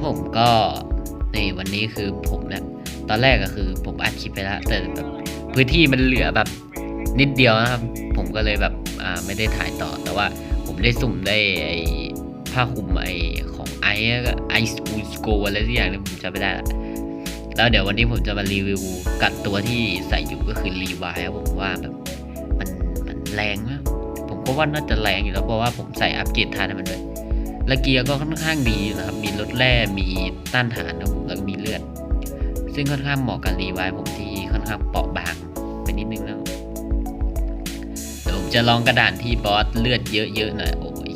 ครับผมก็ในวันนี้คือผมเนี่ยตอนแรกก็คือผมอัดคลิปไปแล้วแต่แบบพื้นที่มันเหลือแบบนิดเดียวนะครับ ผมก็เลยแบบอ่าไม่ได้ถ่ายต่อ แต่ว่าผมได้สุ่มได้ไอผ้าคลุมไอของไอไอสกูสโกอะไรสักอย่างเนี่ยผมจำไม่ได้ละแล้วเดี๋ยววันนี้ผมจะมารีวิวกับตัวที่ใส่อยู่ก็คือรีวายครับผมว่าแบบมันมันแรงมากผมก็ว่าน่าจะแรงอยู่แล้วเพราะว่าผมใส่อัปเกรดทานมันด้วย และเกียร์ก็ค่อนข้างดีนะครับ มีรถแร่มีต้านทานนะผมแล้วก็มีเลือด ซึ่งค่อนข้างเหมาะกับรีไวท์ผมที่ค่อนข้างเปราะบางไปนิดนึงนะเดี๋ยวผมจะลองกระดานที่บอสเลือดเยอะๆหน่อยโอ้ย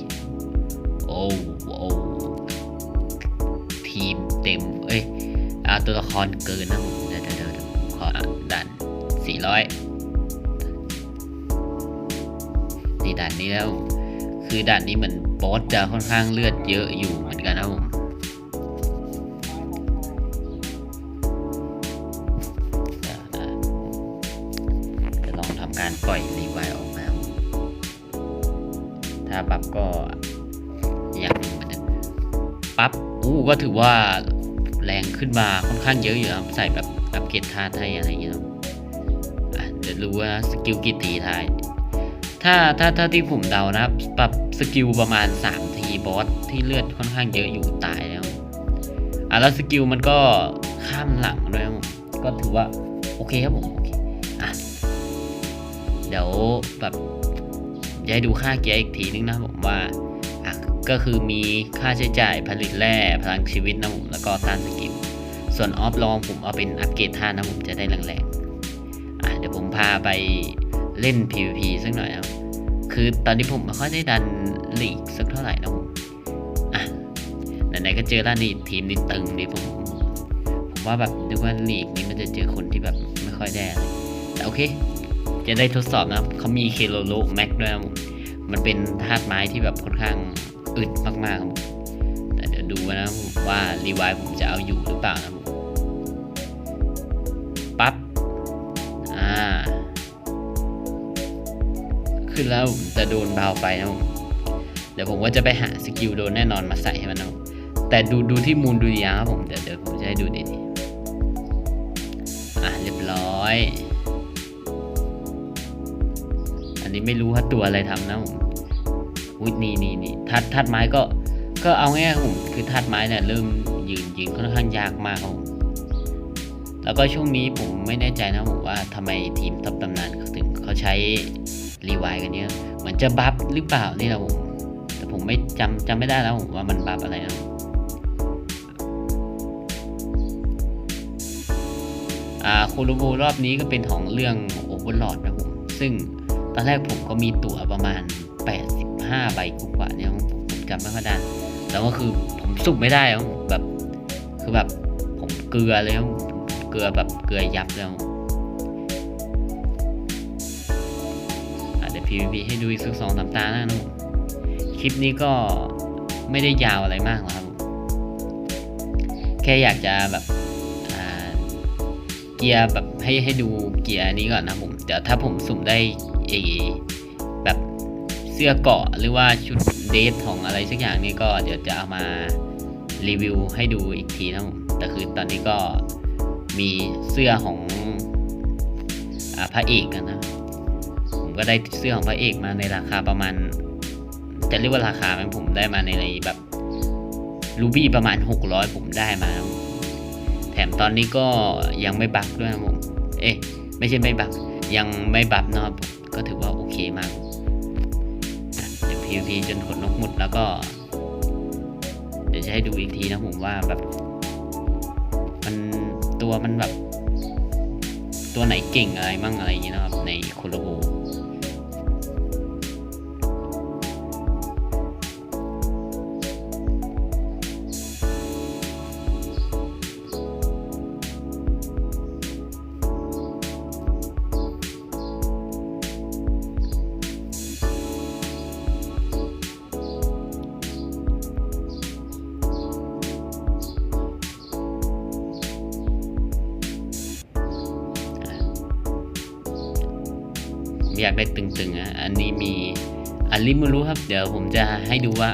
โอ้โอ้ทีมเต็มเอ้ยเอาตัวละครเกินนะผมเดี๋ยวเดี๋ยวเดี๋ยวขอด่านสี่ร้อยนี่ด่านนี้แล้ว คือด่านนี้เหมือน บอสจะค่อนข้างเลือดเยอะอยู่เหมือนกันนะผมจะลองทำการปล่อยรีไวออกมา ถ้าปรับก็อย่างหนึ่งเหมือนกันปั๊บอู้ก็ถือว่าแรงขึ้นมาค่อนข้างเยอะอยู่นะใส่แบบอัปเกรดท่าไทยอะไรอย่างเงี้ยครับเดี๋ยวรู้ว่าสกิลกี่ตีท้าย ถ้าถ้าถ้าที่ผมเดานะครับ ปรับสกิลประมาณ 3 ทีบอสที่เลือดค่อนข้างเยอะอยู่ตายแล้วอะแล้วสกิลมันก็ข้ามหลังด้วยผมก็ถือว่า โอเคครับผมโอเคอะเดี๋ยวแบบจะให้ดูค่าเกียร์อีกทีนึงนะผมว่าอะก็คือมีค่าใช้จ่ายผลิตแร่พลังชีวิตนะผมแล้วก็ต้านสกิลส่วนออฟลองผมเอาเป็นอัปเกรดท่านะผมจะได้แรงๆอะเดี๋ยวผมพาไป เล่น PVP สักหน่อยนะครับคือตอนนี้ผมไม่ค่อยได้ดันลีกสักเท่าไหร่นะผมอะไหนๆก็เจอแล้วนี่ทีมนี้ตึงดิผม ผมว่าแบบนึกว่าลีกนี้มันจะเจอคนที่แบบไม่ค่อยได้แต่โอเค จะได้ทดสอบนะครับเขามีเคโลโลแม็กด้วยนะผมมันเป็นธาตุไม้ที่แบบค่อนข้างอึดมากๆครับผมแต่เดี๋ยวดูนะผมว่ารีไวผมจะเอาอยู่หรือเปล่านะผมปั๊บ ขึ้นแล้วจะโดนเบาไปนะผมเดี๋ยวผมว่าจะไปหาสกิลโดนแน่นอนมาใส่ให้มันนะผมแต่ดูดูที่มูลดูยางครับผมเดี๋ยวเดี๋ยวผมจะให้ดูดีๆอะเรียบร้อย อันนี้ไม่รู้ว่าตัวอะไรทำนะผมอุ้ยนี่นี่นี่ทัดทัดไม้ก็ก็เอาง่ายๆครับผมคือทัดไม้เนี่ยเริ่มยืนยิงค่อนข้างยากมากครับผมแล้วก็ช่วงนี้ผมไม่แน่ใจนะผมว่าทำไมทีมทัพตำนานเขาถึงเขาใช้ รีไวกันเยอะเหมือนจะบัฟหรือเปล่านี่นะผมแต่ผมไม่จำจำไม่ได้แล้วผมว่ามันบัฟอะไรนะอ่าคูรูบูรอบนี้ก็เป็นของเรื่องโอเวอร์ลอดนะผมซึ่งตอนแรกผมก็มีตั๋วประมาณ 85 ใบกว่าเนี่ยผมจำไม่ค่อยได้แต่ว่าคือผมสุกไม่ได้ครับแบบคือแบบผมเกลือเลยเกลือแบบเกลือยับแล้ว PVP ให้ดูอีกสักสองสามตานะผมคลิปนี้ก็ไม่ได้ยาวอะไรมากหรอกครับผมแค่อยากจะแบบเกียร์แบบให้ให้ดูเกียร์นี้ก่อนนะผมเดี๋ยวถ้าผมสุ่มได้เอแบบเสื้อเกาะหรือว่าชุดเดทของอะไรสักอย่างนี้ก็เดี๋ยวจะเอามารีวิวให้ดูอีกทีนะผมแต่คือตอนนี้ก็มีเสื้อของอพระเอกกันนะผ ก็ได้เสื้อของพระเอกมาในราคาประมาณ จะเรียกว่าราคาไหมผมได้มาในแบบรูบี้ประมาณ 600 ผมได้มา แถมตอนนี้ก็ยังไม่บักด้วยนะผม เอ๊ะ ไม่ใช่ไม่บัก ยังไม่บัฟนะครับผมก็ถือว่าโอเคมากอะเดี๋ยว PVP จนขนนกหมดแล้วก็ เดี๋ยวจะให้ดูอีกทีนะผมว่าแบบ มันตัวมันแบบ ตัวไหนเก่งอะไรมั่งอะไรอย่างเงี้ยนะครับ ในโคโลโบ อยากได้ตึงๆอะอันนี้มีอันลิม่รู้ครับ เดี๋ยวผมจะให้ดูว่า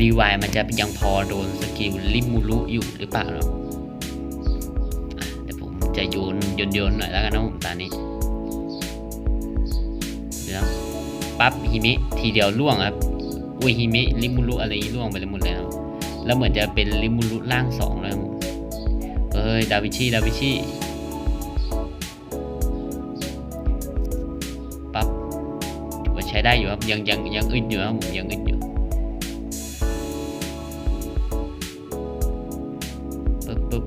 รีไวล์มันจะยังพอโดนสกิลริมูรุอยู่หรือเปล่าเนาะเดี๋ยวผมจะโยนโยนโยนหน่อยแล้วกันนะผมตอนนี้เดี๋ยวปั๊บฮิมิทีเดียวล่วงครับอุยฮิมิริมูรุอะไรล่วงไปเลยหมดเลยครับแล้วเหมือนจะเป็นริมูรุร่างสองแล้วเอ้ยดาวิชีดาวิชี ใช้ได้อยู่ครับยังยังยังอึดอยู่ครับผมยังอึดอยู่ปึ๊บปึ๊บ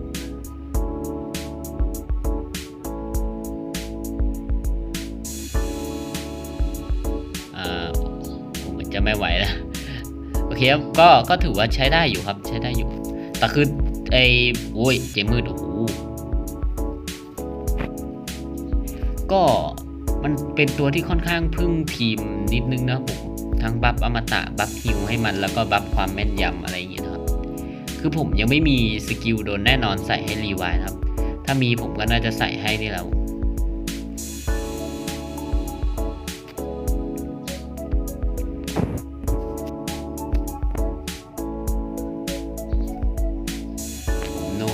อ่าผมจะไม่ไหวแล้วโอเคครับก็ก็ถือว่าใช้ได้อยู่ครับใช้ได้อยู่ แต่คือไอ้โอ้ยเจมืดโอ้โหก็ มันเป็นตัวที่ค่อนข้างพึ่งทีมนิดนึงนะผมทั้งบัฟอมตะบัฟฮิวให้มันแล้วก็บัฟความแม่นยำอะไรอย่างเงี้ยครับ คือผมยังไม่มีสกิลโดนแน่นอนใส่ให้รีไวล์ครับ ถ้ามีผมก็น่าจะใส่ให้นี่แล้ว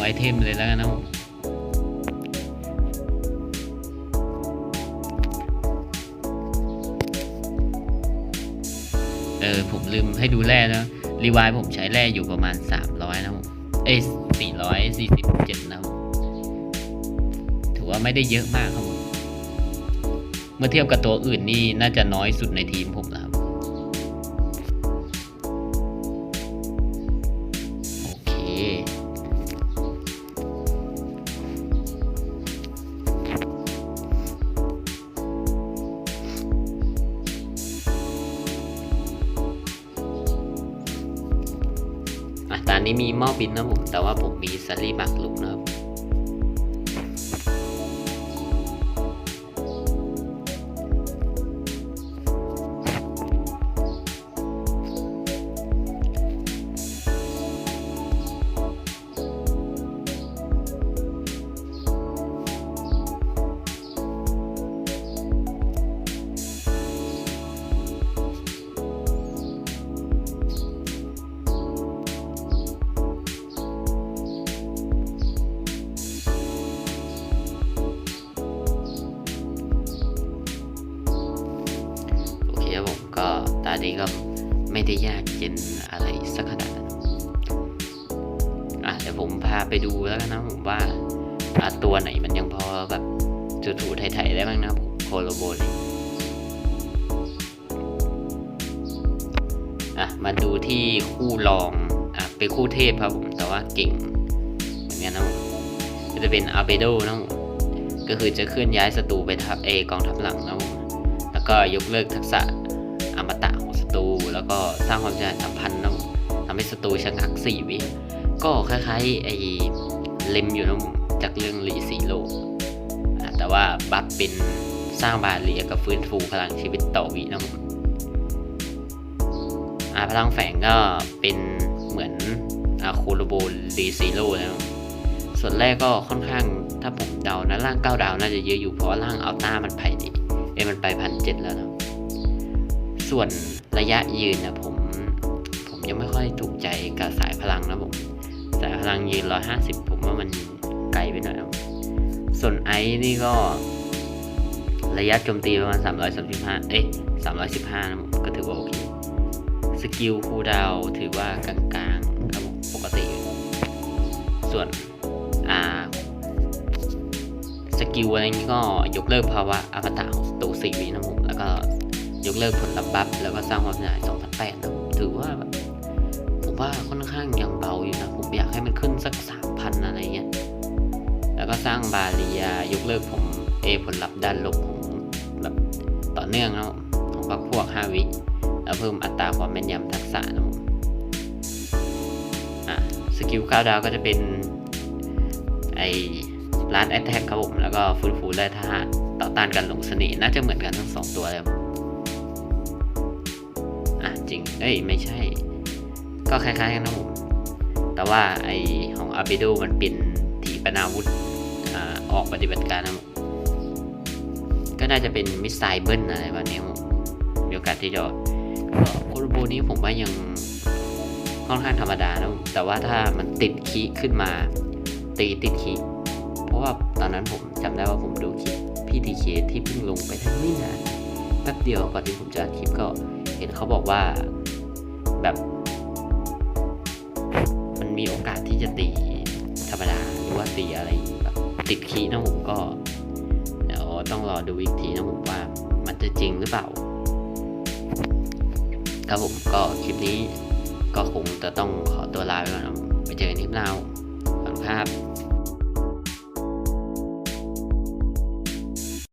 ไอเทมเลยแล้วกันนะผม ออผมลืมให้ดูแร่นะรีวายผมใช้แร่อยู่ประมาณ 300 นะผมเอ้ย447 นะผมถือว่าไม่ได้เยอะมากครับผม เมื่อเทียบกับตัวอื่นนี่น่าจะน้อยสุดในทีมผมแล้ อะตอนนี้มีหม้อบินนะผม แต่ว่าผมมีซัลลี่หมักลุกนะครับ นนี้ก็ไม่ได้ยากเย็นอะไรสักขนาดนั้นอะเดี๋ยวผมพาไปดูแล้วกันนะผมว่าตัวไหนมันยังพอแบบจูถูไทยๆได้บ้างนะโคโลโบนี่อะมาดูที่คู่รองอะเป็นคู่เทพครับผมแต่ว่าเก่งเหมือนกันนะผมก็จะเป็นอาเบโดนะผมก็คือจะเคลื่อนย้ายศัตรูไปทับเอกองทัพหลังนะผมแล้วก็ยกเลิกทักษะอมตะ แล้วก็สร้างความสัมพันธ์นะทำให้ศัตรูชะงักสี่วิก็คล้ายๆไอ้เลมอยู่นะผมจากเรื่องลีซีโลอ่แต่ว่าบัฟเป็นสร้างบาเรียกับฟื้นฟูพลังชีวิตต่อวินะผมอพลังแฝงก็เป็นเหมือนอาคูโรโบลีซีโร่นะส่วนแรกก็ค่อนข้างถ้าผมเดานะร่างเก้าดาวน่าจะเยอะอยู่เพราะร่างอัลต้ามันไผ่ดีเอ้มันไปพันเจ็ดแล้วนะ ส่วนระยะยืนนะผม ผมยังไม่ค่อยถูกใจกับสายพลังนะผม สายพลังยืนร้อยห้าสิบผมว่ามันไกลไปหน่อยนะส่วนไอซ์นี่ก็ระยะโจมตีประมาณสามร้อยสามสิบห้าเอ้ยสามร้อยสิบห้านะผมก็ถือว่าโอเค สกิลคูดาวถือว่ากลางๆครับปกติ ส่วนอ่าสกิลอะไรนี้ก็ยกเลิกภาวะอมตะของศัตรูสี่วินะผม แล้วก็ ยกเลิกผลลัพธ์บัฟแล้วก็สร้างความเสียหายสองพันะผมถือว่าผมว่าค่อนข้างยังเบาอยู่นะ ผมอยากให้มันขึ้นสักสามพันอะไรเงี้ย แล้วก็สร้างบาเรียายกเลิกผมเอผลลัพธ์ด้านลบของแบบต่อเนื่องนะผมของพรรคพวกห้าวิแล้วเพิ่มอัตราความแม่นยำทักษะนะผมอะสกิลข้าวดาวก็จะเป็นไอร้านแอ t แทกครับผม แล้วก็ฟื้นฟูได้ทหารต่อต้านการหลงเสน่ห์น่าจะเหมือนกันทั้งสองตัวเลยครับ จริง เอ้ยไม่ใช่ ก็คล้ายๆกันนะผม แต่ว่าไอของอาบิโดมันเป็นถีปนาวุธออกปฏิบัติการนะผมก็น่าจะเป็นมิสไซเบิลอะไรแบบนี้ผมมีโอกาสที่จะโคโรโบนี้ผมว่ายังค่อนข้างธรรมดานะแต่ว่าถ้ามันติดคีขึ้นมา ตีติดคีเพราะว่าตอนนั้นผมจำได้ว่าผมดูคลิปพี่ทีเคที่เพิ่งลงไปทั้งไม่นานแป๊บเดียวก่อนที่ผมจะอัดคลิปก็ เห็นเขาบอกว่าแบบ มันมีโอกาสที่จะตีธรรมดาหรือว่าตีอะไรแบบติดคีนะผมก็เดี๋ยวต้องรอดูอีกทีนะผมว่ามันจะจริงหรือเปล่าครับผมก็คลิปนี้ก็คงจะต้องขอตัวลาไปก่อนไปเจอกันคลิปหน้าขอบคุณครับ